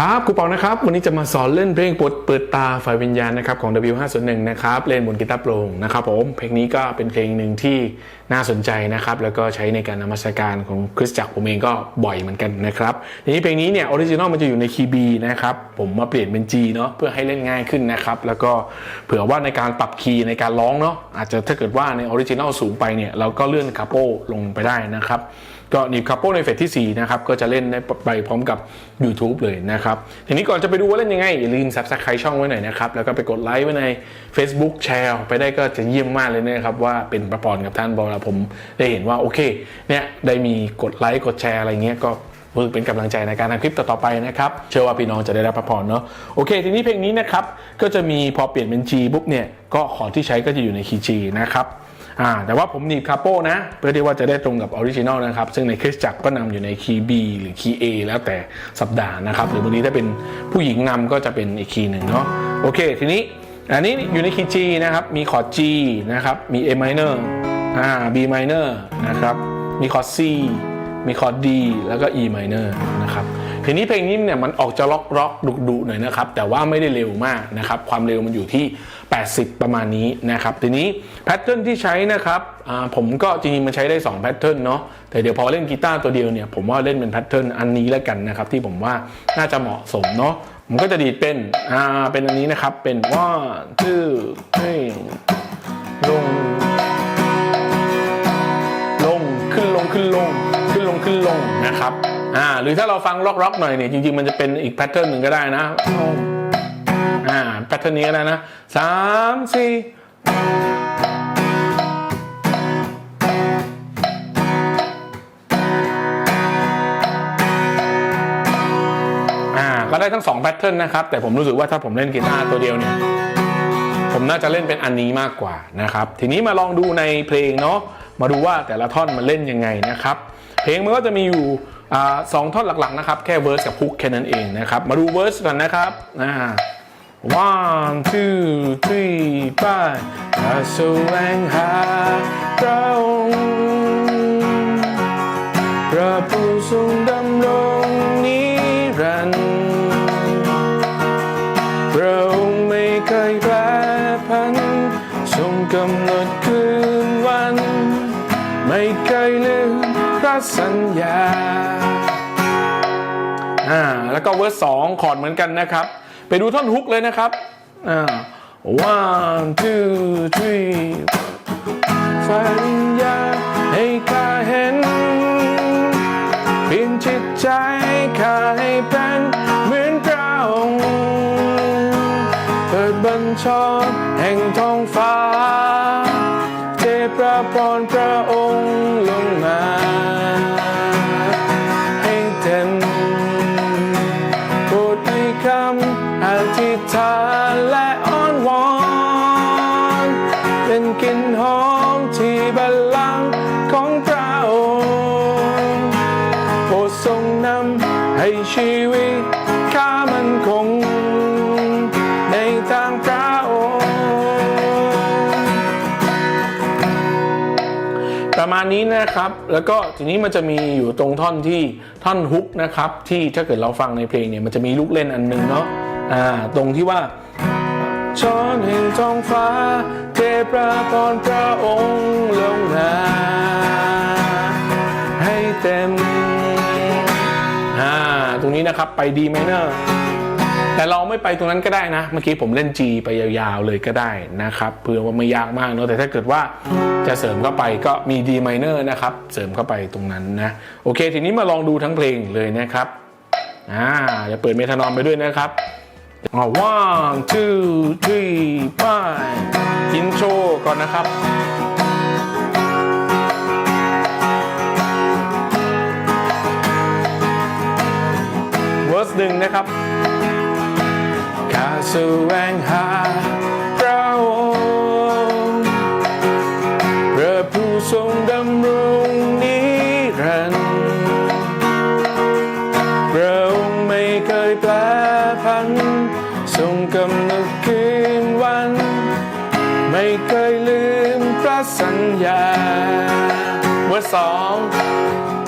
ครับครูเปานะครับ วันนี้จะมาสอนเล่นเพลงปลดเปิดตาฝ่ายวิญญาณนะครับของ W501 นะครับ เล่นบนกีตาร์โปร่งนะครับผม เพลงนี้ก็เป็นเพลงหนึ่งที่ น่าสนใจนะครับ แล้วก็ใช้ในการนมัสการของคริสตจักรผมเองก็บ่อยเหมือนกันนะครับทีนี้เพลงนี้เนี่ยออริจินอลมันจะอยู่ในคีย์ B นะครับผมมาเปลี่ยนเป็น G เนาะเพื่อให้เล่นง่ายขึ้นนะครับแล้วก็เผื่อว่าในการปรับคีย์ในการร้องเนาะอาจจะถ้าเกิดว่าในออริจินอลสูงไปเนี่ยเราก็เลื่อนคาโปลงไปได้นะครับก็หนีบคาโปในเฟสที่4นะครับก็จะเล่นได้ไปพร้อมกับ YouTube เลยนะครับทีนี้ก่อนจะไปดูว่าเล่นยังไง อย่าลืม subscribe ช่องไว้หน่อยนะครับ แล้วก็ไปกดไลค์ไว้ใน Facebook แชร์ไปได้ก็จะเยี่ยมมากเลยนะครับว่าเป็นประพรกับท่านบอลผมได้เห็นว่าโอเคเนี่ยได้มีกดไลค์กดแชร์อะไรเงี้ยก็เพื่อเป็นกำลังใจในการทำคลิปต่อๆไปนะครับ เชื่อว่าพี่น้องจะได้รับพระพรเนาะโอเค ทีนี้เพลงนี้นะครับ ก็จะมีพอเปลี่ยนเป็น G ปุ๊บเนี่ยก็ขอร์ดที่ใช้ก็จะอยู่ในคีย์ G นะครับอ่าแต่ว่าผมหนีบคาโป้นะ เพื่อที่ว่าจะได้ตรงกับออริจินอลนะครับ ซึ่งในคริสจักรก็นำอยู่ในคีย์ B หรือคีย์ A แล้วแต่สัปดาห์นะครับ หรือบางทีถ้าเป็นผู้หญิงนำก็จะเป็นอีกคีย์หนึ่งเนาะโอเค ทีนี้อันนี้อยู่ในคีย์ G นะครับมีคอร์ด G นะครับมี A minor อ่า B minor นะครับ มีคอร์ด C มีคอร์ด D แล้วก็ E minor นะครับ ทีนี้เพลงนี้เนี่ยมันออกจะล็อกล็อกดุดุหน่อยนะครับ แต่ว่าไม่ได้เร็วมากนะครับ ความเร็วมันอยู่ที่ 80 ประมาณนี้นะครับ ทีนี้แพทเทิร์นที่ใช้นะครับ ผมก็จริงๆมันใช้ได้ 2 แพทเทิร์นเนาะ แต่เดี๋ยวพอเล่นกีตาร์ตัวเดียวเนี่ยผมว่าเล่นเป็นแพทเทิร์นอันนี้แล้วกันนะครับ ที่ผมว่าน่าจะเหมาะสมเนาะผมก็จะดีดเป็น อ่า เป็นอันนี้นะครับ เป็น one two three ลง นลงนะครับอ่าหรือถ้าเราฟังล็อกล็อกหน่อยเนี่ยจริงๆมันจะเป็นอีกแพทเทิร์นหนึ่งก็ได้นะอ่าแพทเทิร์นนี้ก็ได้นะสามสี่อ่าก็ได้ทั้งสองแพทเทิร์นนะครับ แต่ผมรู้สึกว่าถ้าผมเล่นกีตาร์ตัวเดียวเนี่ย ผมน่าจะเล่นเป็นอันนี้มากกว่านะครับ ทีนี้มาลองดูในเพลงเนาะมาดูว่าแต่ละท่อนมันเล่นยังไงนะครับ เพลงมันก็จะมีอยู่สองท่อนหลักๆนะครับ แค่เวอร์สกับฮุกแค่นั้นเองนะครับ มาดูเวอร์สก่อนนะครับอ่า one two three five แสวงหาเราพระผู้ทรงดำรงนิรันดร์พระองค์ไม่เคยแปรพันทรงกำหนดคืนวัน ไม่เคยลืม สัญญาอ่าแล้วก็เวอร์สองคอร์ดเหมือนกันนะครับ ไปดูท่อนฮุกเลยนะครับอ่า one two three ฝันอยากให้ข้าเห็น เปลี่ยนจิตใจข้าให้เป็นเหมือนพระองค์เปิดบัญชรแห่งท้องฟ้า พระพรพระองค์ลงมาให้เต็มโปรดให้คำอธิษฐานและอ้อนวอนเป็นกลิ่นหอมที่บัลลังก์ของพระองค์โปรดทรงนำให้ชีวิตข้ามันคง ประมาณนี้นะครับ แล้วก็ทีนี้มันจะมีอยู่ตรงท่อนที่ท่อนฮุกนะครับ ที่ถ้าเกิดเราฟังในเพลงเนี่ยมันจะมีลูกเล่นอันหนึงเนาะอ่าตรงที่ว่าช้อนแห่งท้องฟ้า เทพระพรพระองค์ลงมาให้เต็มอ่าตรงนี้นะครับไปดีไมเนอร์ แต่เราไม่ไปตรงนั้นก็ได้นะ เมื่อกี้ผมเล่น G ไปยาวๆเลยก็ได้นะครับเพื่อว่าไม่ยากมากเนอะแต่ถ้าเกิดว่าจะเสริมเข้าไปก็มี D minor นะครับ เสริมเข้าไปตรงนั้นนะโอเค ทีนี้มาลองดูทั้งเพลงเลยนะครับอ่าเดี๋ยวเปิดเมทานอมไปด้วยนะครับอ่า one two three five อินโทรก่อนนะครับเวอร์สหนึ่งนะครับ แสวงหาพระองค์พระผู้ทรงดำรงนิรันดร์พระองค์ไม่เคยแปรพันทรงกำหนดคืนวัน ไม่เคยลืมพระสัญญาเวอร์สอง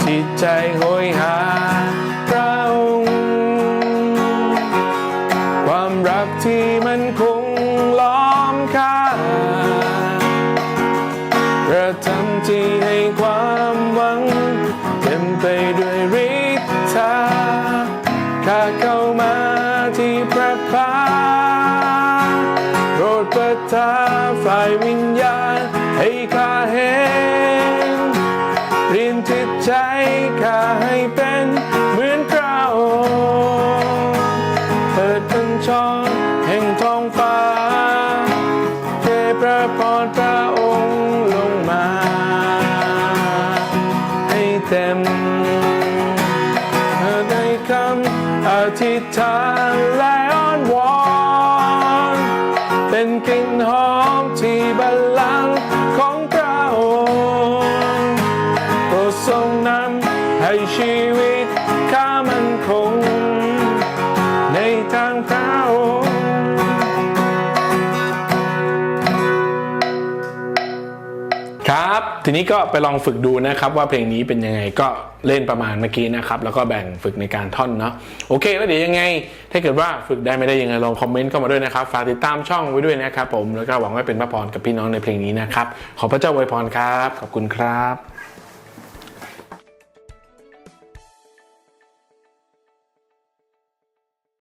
จิตใจโหยหา ปรดประทาฝ่ายวิญญาณให้ข้าเห็นเปลี่ยนจิตใจข้าให้เป็นเหมือนเกราวเปิดเป็นช่องแห่งท้องฟ้าเทพระพรพระองค์ลงมา ให้เต็มเธอในคำอธิษฐานและ เป็นกลิ่นหอมที่บัลลังก์ของพระองค์โปรดทรงนำให้ชีวิตข้ามันคง ครับ ทีนี้ก็ไปลองฝึกดูนะครับว่าเพลงนี้เป็นยังไงก็เล่นประมาณเมื่อกี้นะครับ แล้วก็แบ่งฝึกในการท่อนเนาะโอเค แล้วเดี๋ยวยังไง ถ้าเกิดว่าฝึกได้ไม่ได้ยังไงลองคอมเมนต์เข้ามาด้วยนะครับฝากติดตามช่องไว้ด้วยนะครับผมแล้วก็หวังว่าเป็นพระพรกับพี่น้องในเพลงนี้นะครับขอพระเจ้าอวยพรครับขอบคุณครับ